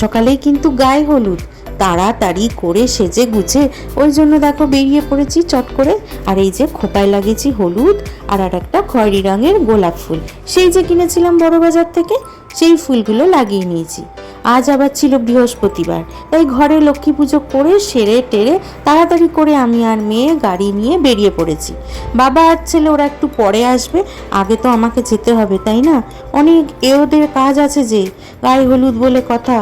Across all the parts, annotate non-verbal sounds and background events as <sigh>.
সকালেই কিন্তু গায়ে হলুদ। তাড়াতাড়ি করে সেজে গুছে ওই জন্য দেখো বেরিয়ে পড়েছি চট করে। আর এই যে খোপায় লাগিয়েছি হলুদ আর আর একটা খয়েরি রঙের গোলাপ ফুল। সেই যে কিনেছিলাম বড় বাজার থেকে, সেই ফুলগুলো লাগিয়ে নিয়েছি। আজ আবার ছিল বৃহস্পতিবার, তাই ঘরে লক্ষ্মী পুজো করে সেরে টেরে তাড়াতাড়ি করে আমি আর মেয়ে গাড়ি নিয়ে বেরিয়ে পড়েছি। বাবা আর ছেলে ওরা একটু পরে আসবে, আগে তো আমাকে যেতে হবে, তাই না? অনেক এ ওদের কাজ আছে যে, গায়ে হলুদ বলে কথা।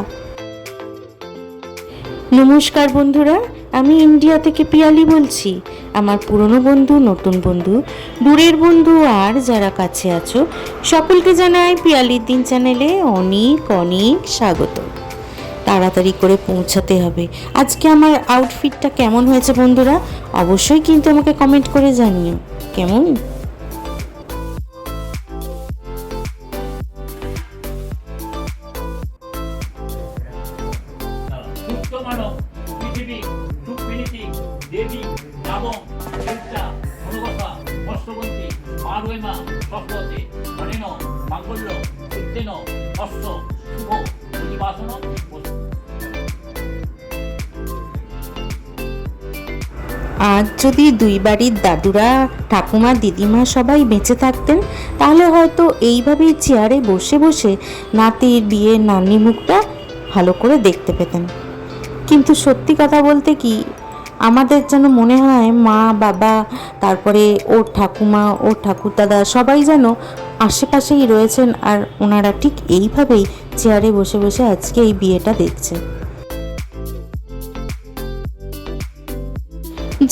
নমস্কার বন্ধুরা, আমি ইন্ডিয়া থেকে পিয়ালি বলছি। আমার পুরনো বন্ধু, নতুন বন্ধু, দূরের বন্ধু আর যারা কাছে আছো, সকলকে জানাই পিয়ালির দিন চ্যানেলে অনেক অনেক স্বাগত। তাড়াতাড়ি করে পৌঁছাতে হবে। আজকে আমার আউটফিটটা কেমন হয়েছে বন্ধুরা, অবশ্যই কিন্তু আমাকে কমেন্ট করে জানিও। কেমন? সরস্বতী ধনেন মাঙ্গল্য শুভ প্রতিবাসন আজ যদি দুই বাড়ির দাদুরা, ঠাকুমা, দিদিমা সবাই বেঁচে থাকতেন, তাহলে হয়তো এইভাবেই চেয়ারে বসে বসে নাতির বিয়ের নানি মুখটা ভালো করে দেখতে পেতেন। কিন্তু সত্যি কথা বলতে কি আমাদের যেন মনে হয় মা, বাবা, তারপরে ওর ঠাকুমা, ওর ঠাকুরদাদা সবাই যেন আশেপাশেই রয়েছেন আর ওনারা ঠিক এইভাবেই চেয়ারে বসে বসে আজকে এই বিয়েটা দেখছে।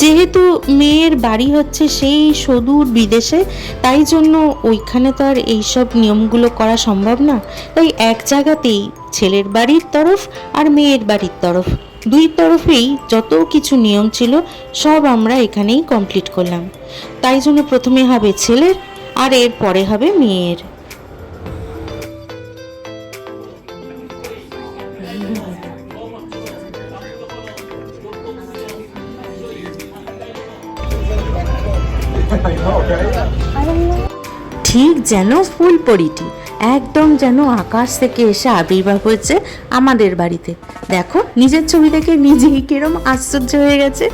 যেহেতু মেয়ের বাড়ি হচ্ছে সেই সদূর বিদেশে, তাই জন্য ওইখানে তো আর এইসব নিয়মগুলো করা সম্ভব না। তাই এক জায়গাতেই ছেলের বাড়ির তরফ আর মেয়ের বাড়ির তরফ। দুই তরফেই যত কিছু নিয়ম ছিল সব আমরা এখানেই কমপ্লিট করলাম। তাই জন্য প্রথমে হবে ছেলের আর এর পরে হবে মেয়ের। <laughs> ঠিক যেন ফুল পরিটি। একদম যেন আকাশ থেকে এসে আবির্ভাব হয়েছে আমাদের বাড়িতে। দেখো, নিজের ছবি দেখে নিজেই কিরম আশ্চর্য হয়ে গেছে।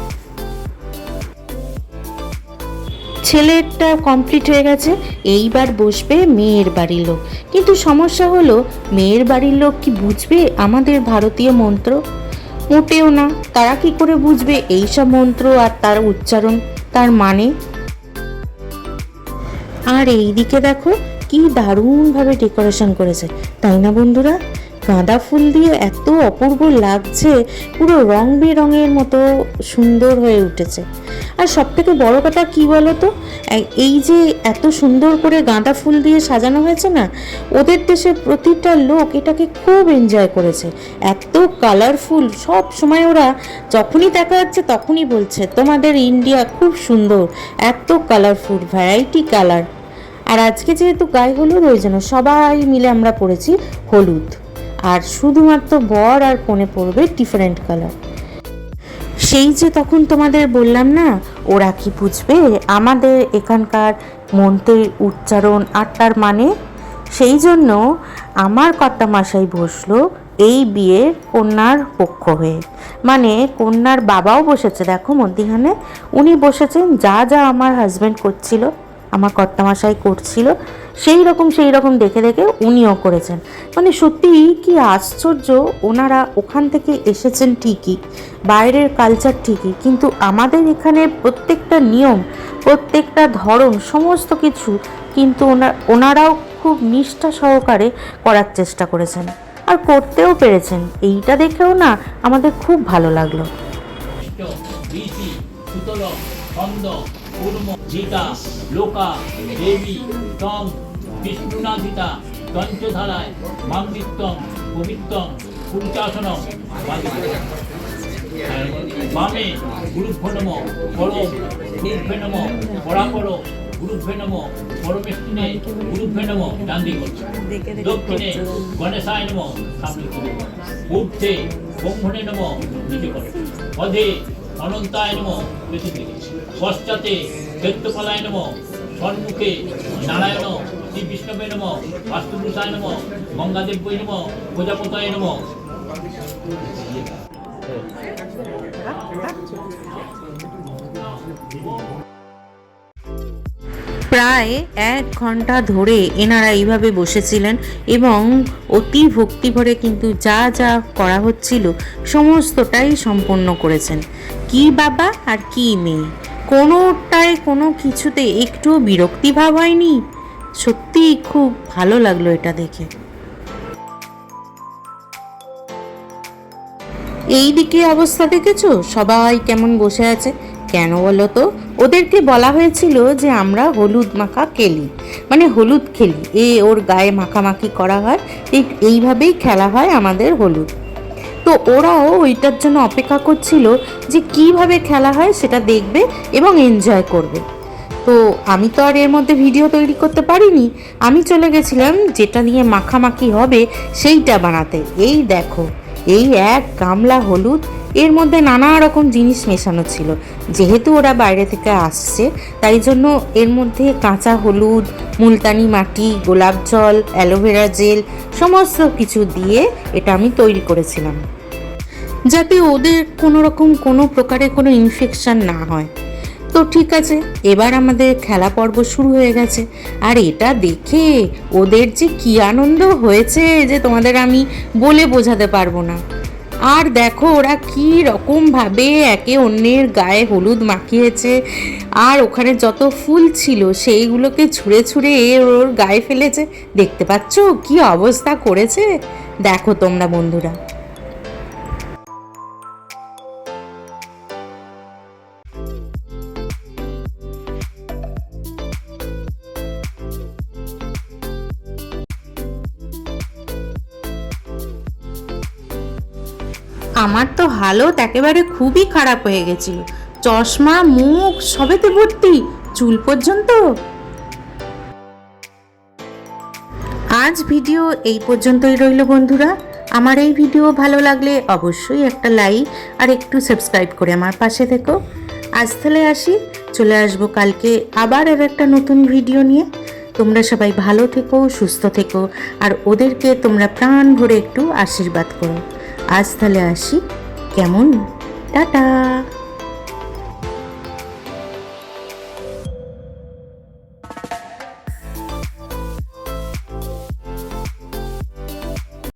ছেলেরটা কমপ্লিট হয়ে গেছে, এইবার বসবে মেয়ের বাড়ির লোক। কিন্তু সমস্যা হলো, মেয়ের বাড়ির লোক কি বুঝবে আমাদের ভারতীয় মন্ত্র? মোটেও না, তারা কি করে বুঝবে এইসব মন্ত্র আর তার উচ্চারণ, তার মানে? আর এইদিকে দেখো কি দারুণভাবে ডেকোরেশন করেছে, তাই না বন্ধুরা? গাঁদা ফুল দিয়ে এত অপূর্ব লাগছে, পুরো রং বেরঙের মতো সুন্দর হয়ে উঠেছে। আর সব থেকে বড়ো কথা কী বলো তো এই- যে এত সুন্দর করে গাঁদা ফুল দিয়ে সাজানো হয়েছে না, ওদের দেশের প্রতিটা লোক এটাকে খুব এনজয় করেছে। এত কালারফুল সব সময় ওরা যখনই দেখা যাচ্ছে তখনই বলছে, তোমাদের ইন্ডিয়া খুব সুন্দর, এত কালারফুল ভ্যারাইটি কালার আর আজকে যেহেতু গায়ে হলুদ, ওই জন্য সবাই মিলে আমরা পরেছি হলুদ। আর শুধুমাত্র বর আর কোণে পড়বে ডিফারেন্ট কালার সেই যে তখন তোমাদের বললাম না, ওরা কি বুঝবে? আমাদের এখানকার মন্ত্রের উচ্চারণ, আটটার মানে? সেই জন্য আমার কর্তা মাসাই বসল এই বিয়ের কন্যার পক্ষ হয়ে। মানে কন্যার বাবাও বসেছে, দেখো মধ্যিখানে। উনি বসেছেন, যা যা আমার হাজব্যান্ড করছিল। আমার কর্তামশাই করছিল, সেই রকম সেই রকম দেখে দেখে উনিও করেছেন। মানে সত্যিই কি আশ্চর্য, ওনারা ওখান থেকে এসেছেন ঠিকই, বাইরের কালচার ঠিকই, কিন্তু আমাদের এখানে প্রত্যেকটা নিয়ম, প্রত্যেকটা ধরন, সমস্ত কিছু কিন্তু ওনা- ওনারাও খুব নিষ্ঠা সহকারে করার চেষ্টা করেছেন। আর করতেও পেরেছেন, এইটা দেখেও না আমাদের খুব ভালো লাগল। ছন্দ কুর্ম গীতা লোকা, দেবী তং বিষ্ণুনাথিতা তঞ্চধারায় মামৃত্যং পবিত্রং পুঞ্চাসনম বামে গুরুভ্য নম, পরম গুরুভ্যে নম, পরাপর গুরুভ্যে নম পরমেষ্টিনে গুরুভ্যে নম ডান দিক করছে। দক্ষিণে গণেশায় নম, সামনে ঊর্ধ্বে ব্রহ্মণে নম, নিচে করো অধে অনন্তায় নম পেছন দিকে পশ্চাতে ক্ষেত্রপালায় নম সন্মুখে নারায়ণ শ্রী বিষ্ণবে নম বাস্তুপুরুষায় নম গঙ্গাদেব্যই নম প্রজাপতায় নম প্রায় এক ঘণ্টা ধরে এনারা এইভাবে বসেছিলেন এবং অতি ভক্তি ভরে কিন্তু যা যা করা হচ্ছিল সমস্তটাই সম্পন্ন করেছেন। কি বাবা আর কি মেয়ে? কোনোটায় কোনো কিছুতে একটুও বিরক্তি ভাব হয়নি? সত্যিই খুব ভালো লাগল এটা দেখে। এই দিকে অবস্থা দেখেছ? সবাই কেমন বসে আছে? কেন বলো তো? ওদেরকে বলা হয়েছিল যে আমরা হলুদ মাখা খেলি মানে হলুদ খেলি এ ওর গায়ে মাখামাখি করা হয়, ঠিক এইভাবেই খেলা হয় আমাদের হলুদ। তো ওরাও ওইটার জন্য অপেক্ষা করছিল যে কীভাবে খেলা হয় সেটা দেখবে এবং এনজয় করবে। তো আমি তো আর এর মধ্যে ভিডিও তৈরি করতে পারিনি। আমি চলে গেছিলাম, যেটা নিয়ে মাখামাখি হবে সেইটা বানাতে। এই দেখো, এই এক গামলা হলুদ এর মধ্যে নানা রকম জিনিস মেশানো ছিল। যেহেতু ওরা বাইরে থেকে আসছে, তাই জন্য এর মধ্যে কাঁচা হলুদ, মুলতানি মাটি, গোলাপ জল, অ্যালোভেরা জেল, সমস্ত কিছু দিয়ে এটা আমি তৈরি করেছিলাম। যাতে ওদের কোনো রকম কোনো প্রকারের কোনো ইনফেকশান না হয়। তো ঠিক আছে, এবার আমাদের খেলা পর্ব শুরু হয়ে গেছে। আর এটা দেখে ওদের যে কী আনন্দ হয়েছে যে তোমাদের আমি বলে বোঝাতে পারব না। আর দেখো, ওরা কী রকমভাবে একে অন্যের গায়ে হলুদ মাখিয়েছে। আর ওখানে যত ফুল ছিল, সেইগুলোকে ছুঁড়ে ছুঁড়ে এ ওর গায়ে ফেলেছে। দেখতে পাচ্ছ? কি অবস্থা করেছে? দেখো তোমরা বন্ধুরা। আমার তো হালত একেবারে খুবই খারাপ হয়ে গেছিল। চশমা, মুখ সবেতে ভর্তি। চুল পর্যন্ত। আজ ভিডিও এই পর্যন্তই রইল বন্ধুরা। আমার এই ভিডিও ভালো লাগলে অবশ্যই একটা লাইক আর একটু সাবস্ক্রাইব করে আমার পাশে থেকো। আজ তাহলে আসি। চলে আসব কালকে আবার আর একটা নতুন ভিডিও নিয়ে। তোমরা সবাই ভালো থেকো, সুস্থ থেকো, আর ওদেরকে তোমরা প্রাণ ভরে একটু আশীর্বাদ করো। আজ তাহলে আসি। কেমন? টাটা!